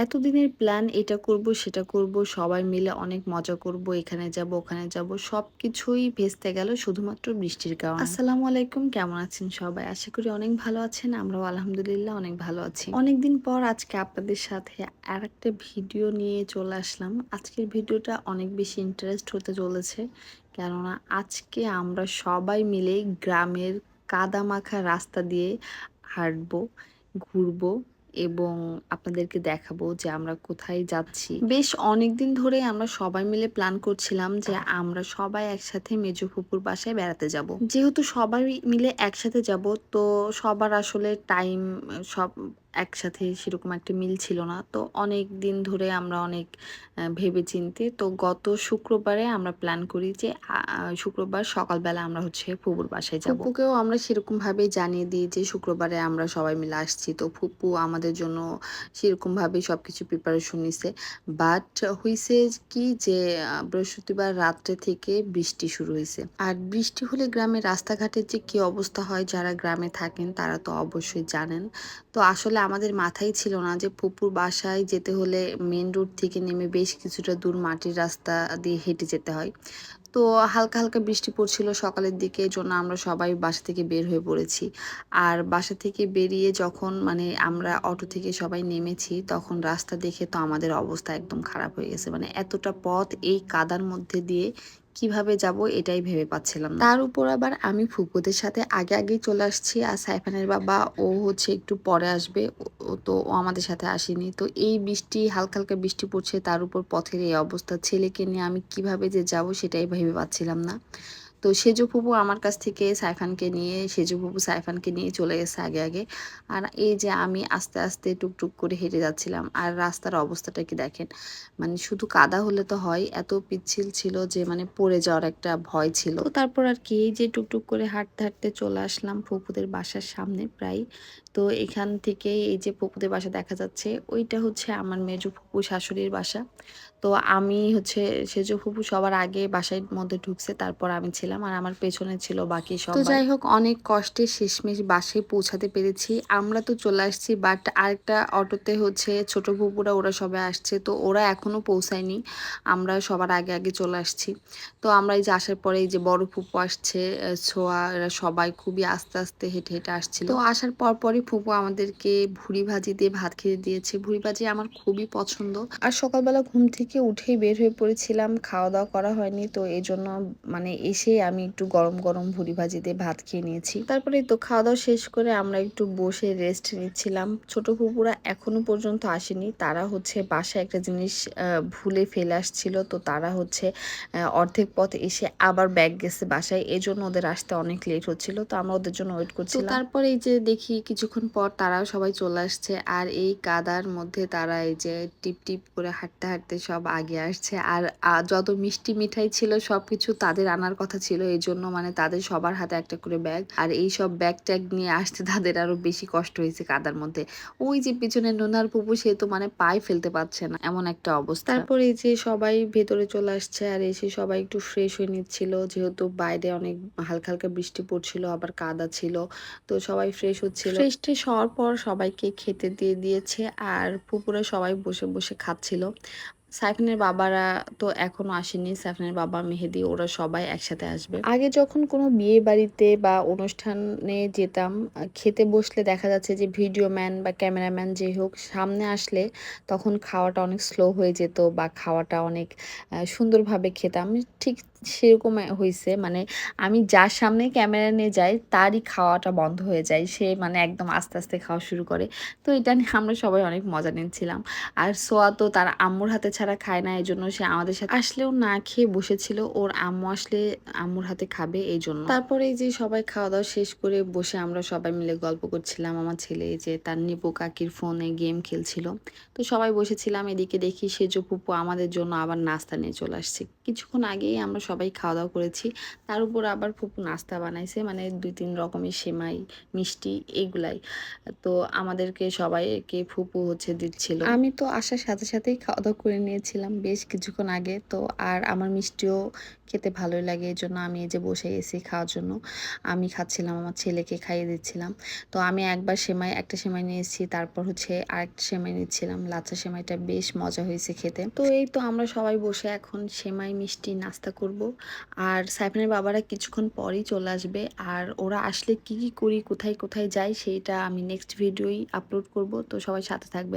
এতদিনের প্ল্যান এটা করব, সেটা করব, সবাই মিলে অনেক মজা করব, এখানে যাব, ওখানে যাব সব কিছুই ভেস্তে গেল শুধুমাত্র বৃষ্টির কারণে। আসসালামু আলাইকুম, কেমন আছেন সবাই? আশা করি অনেক ভালো আছেন, আমরাও আলহামদুলিল্লাহ অনেক ভালো আছি। অনেকদিন পর আজকে আপনাদের সাথে আর একটা ভিডিও নিয়ে চলে আসলাম। আজকের ভিডিওটা অনেক বেশি ইন্টারেস্ট হতে চলেছে, কেননা আজকে আমরা সবাই মিলে গ্রামের কাদামাখা রাস্তা দিয়ে হাঁটবো, ঘুরবো এবং আপনাদেরকে দেখাবো যে আমরা কোথায় যাচ্ছি। বেশ অনেক দিন ধরে আমরা সবাই মিলে প্ল্যান করছিলাম যে আমরা সবাই একসাথে মেজো ফুপুর বাসায় বেড়াতে যাব। যেহেতু সবাই মিলে একসাথে যাব, তো সবার আসলে টাইম সব একসাথে সেরকম একটা মিল ছিল না। তো অনেক দিন ধরে আমরা অনেক ভেবে চিনতে তো গত শুক্রবারে আমরা প্ল্যান করি যে শুক্রবার সকালবেলা আমরা হচ্ছে ফুপুর বাসায় যাব। ফুপুকেও আমরা সেরকম ভাবে জানিয়ে দিই যে, শুক্রবারে আমরা সবাই মিলে আসছি। তো ফুপু আমাদের জন্য সেরকম ভাবে সবকিছু প্রিপারেশন নিছে। বাট হইছে কি যে বৃহস্পতিবার রাত্রে থেকে বৃষ্টি শুরু হয়েছে আর বৃষ্টি হলে গ্রামের রাস্তাঘাটের যে কি অবস্থা হয়, যারা গ্রামে থাকেন তারা তো অবশ্যই জানেন। তো আসলে আমাদের মাথায় ছিল না যে পুপুর বাসায় যেতে হলে মেন রোড থেকে নেমে বেশ কিছুটা দূর মাটির রাস্তা দিয়ে হেঁটে যেতে হয়। তো হালকা হালকা বৃষ্টি পড়ছিল সকালের দিকে জন্য আমরা সবাই বাসা থেকে বের হয়ে পড়েছি। আর বাসা থেকে বেরিয়ে যখন মানে আমরা অটো থেকে সবাই নেমেছি, তখন রাস্তা দেখে তো আমাদের অবস্থা একদম খারাপ হয়ে গেছে। মানে এতটা পথ এই কাদার মধ্যে দিয়ে কীভাবে যাব এটাই ভেবে পাচ্ছিলাম তার উপর আবার আমি ফুপুদের সাথে আগে আগেই চলে আসছি আর সাইফানের বাবা ও হচ্ছে একটু পরে আসবে, ও তো ও আমাদের সাথে আসেনি। তো এই বৃষ্টি, হালকা হালকা বৃষ্টি পড়ছে, তার উপর পথের এই অবস্থা, ছেলেকে নিয়ে আমি কীভাবে যে যাব সেটাই ভেবে পাচ্ছিলাম না। তো সেজু ফুপু আমার কাছ থেকে সাইফানকে নিয়ে সেজু ফুপু সাইফানকে নিয়ে চলে গেছে আগে আগে। আর এই যে আমি আস্তে আস্তে টুকটুক করে হেঁটে যাচ্ছিলাম, আর রাস্তার অবস্থাটা কি দেখেন? মানে শুধু কাদা হলে তো হয়, এত পিচ্ছিল ছিল যে মানে পড়ে যাওয়ার একটা ভয় ছিল। তারপর আর কি, এই যে টুকটুক করে হাঁটতে হাঁটতে চলে আসলাম ফুপুদের বাসার সামনে প্রায়। তো এখান থেকে এই যে ফুপুদের বাসা দেখা যাচ্ছে ওইটা হচ্ছে আমার মেজু ফুপু শাশুড়ির বাসা। তো আমি হচ্ছে সেজো ফুপু সবার আগে বাসার মধ্যে ঢুকছে তারপর আমি ছিলাম আর আমার পেছনে ছিল বাকি সব তো যাই হোক অনেক কষ্টে শেষমেশ বাসে পৌঁছাতে পেরেছি। আমরা তো চলে আসছি বাট আরেকটা অটোতে হচ্ছে ছোট ফুপুরা ওরা সবাই আসছে। তো ওরা এখনও পৌঁছায়নি আমরা সবার আগে আগে চলে আসছি। তো আমরা এই যে আসার পরে এই যে বড় ফুপু আসছে ছোয়া এরা সবাই খুবই আস্তে আস্তে হেঁটে হেঁটে আসছিল। তো আসার পর পরই ফুপু আমাদেরকে ভুড়ি ভাজি দিয়ে ভাত খেতে দিয়েছে। ভুড়ি ভাজি আমার খুবই পছন্দ। আর সকালবেলা ঘুম থেকে উঠেই বের হয়ে পড়েছিলাম খাওয়া দাওয়া করা হয়নি তো এই জন্য মানে এসে আমি একটু গরম গরম ভুড়ি ভাজি দিয়ে ভাত খেয়ে নিয়েছি। তারপরে তো খাওয়া দাওয়া শেষ করে আমরা একটু বসে রেস্ট নিচ্ছিলাম। ছোট ফুপুরা এখনও পর্যন্ত আসেনি তারা হচ্ছে বাসায় একটা জিনিস ভুলে ফেলে আসছিল তো তারা হচ্ছে অর্ধেক পথ এসে আবার ব্যাগ গেছে বাসায়। এজন্য ওদের আসতে অনেক লেট হচ্ছিল তো আমরা ওদের জন্য ওয়েট করছি তারপরে এই যে দেখি কিছুক্ষণ পর তারাও সবাই চলে আসছে আর এই কাদার মধ্যে তারা এই যে টিপ টিপ করে হাঁটতে হাঁটতে সব আগে আসছে। আর যত মিষ্টি মিঠাই ছিল সব কিছু তাদের আনার কথা ছিল। এই জন্য মানে তাদের সবার হাতে একটা করে ব্যাগ। আর এই সব ব্যাগ ট্যাগ নিয়ে আসতে তাদের আরও বেশি কষ্ট হয়েছে কাদার মধ্যে। ওই যে পিছনে নোনার পুপু, সে তো মানে পায়ে ফেলতে পারছে না। এমন একটা অবস্থা। তারপরে এই যে সবাই ভেতরে চলে আসছে আর এসে সবাই একটু ফ্রেশ হয়ে নিচ্ছিল। যেহেতু বাইরে অনেক হালকা হালকা বৃষ্টি পড়ছিল, আবার কাদা ছিল, তো সবাই ফ্রেশ হচ্ছিল। ফ্রেশ ট্রেশ হওয়ার পর সবাইকে খেতে দিয়ে দিয়েছে আর পুকুরে সবাই বসে বসে খাচ্ছিল। সাইফানের বাবারা তো এখনও আসেনি। সাইফানের বাবা, মেহেদি, ওরা সবাই একসাথে আসবে। আগে যখন কোনো বিয়ে বাড়িতে বা অনুষ্ঠানে যেতাম, খেতে বসলে দেখা যাচ্ছে যে ভিডিও ম্যান বা ক্যামেরাম্যান যে হোক, সামনে আসলে তখন খাওয়াটা অনেক স্লো হয়ে যেত বা খাওয়াটা অনেক সুন্দরভাবে খেতাম। ঠিক সেরকম হয়েছে মানে আমি যার সামনে ক্যামেরা নিয়ে যাই, তারই খাওয়াটা বন্ধ হয়ে যায়। সে মানে একদম আস্তে আস্তে খাওয়া শুরু করে। তো এটা নিয়ে আমরা সবাই অনেক মজা নিচ্ছিলাম আর সোয়া তো তার আম্মুর হাতে ছাড়া খায় না এই জন্য সে আমাদের সাথে আসলেও না খেয়ে বসেছিল। ওর আম্মু আসলে আম্মুর হাতে খাবে এই জন্য তারপরে যে সবাই খাওয়া দাওয়া শেষ করে বসে আমরা সবাই মিলে গল্প করছিলাম। আমার ছেলে যে তার নিপু কাকির ফোনে গেম খেলছিল। তো সবাই বসেছিলাম, এদিকে দেখি সেজো পুপু আমাদের জন্য আবার নাস্তা নিয়ে চলে আসছে। কিছুক্ষণ আগেই আমরা সবাই খাওয়া দাওয়া করেছি। তার উপর আবার ফুপু নাস্তা বানাইছে মানে দুই তিন রকমের সেমাই, মিষ্টি এইগুলাই তো আমাদেরকে সবাইকে ফুপু হচ্ছে দিচ্ছিল। আমি তো আসার সাথে সাথেই খাওয়া দাওয়া করে বানিয়েছিলাম বেশ কিছুক্ষণ আগে। তো আর আমার মিষ্টিও খেতে ভালোই লাগে এই জন্য আমি এই যে বসে গেছি খাওয়ার জন্য। আমি খাচ্ছিলাম, আমার ছেলেকে খাইয়ে দিচ্ছিলাম। তো আমি একবার সেমাই, একটা সেমাই নিয়েছি, তারপর হচ্ছে আরেকটা সেমাই নিচ্ছিলাম। লাচ্ছা সেমাইটা বেশ মজা হয়েছে খেতে। তো এই তো আমরা সবাই বসে এখন সেমাই, মিষ্টি নাস্তা করব। আর সাইফানের বাবারা কিছুক্ষণ পরেই চলে আসবে। আর ওরা আসলে কি কি করি, কোথায় কোথায় যাই, সেইটা আমি নেক্সট ভিডিওই আপলোড করব। তো সবাই সাথে থাকবে।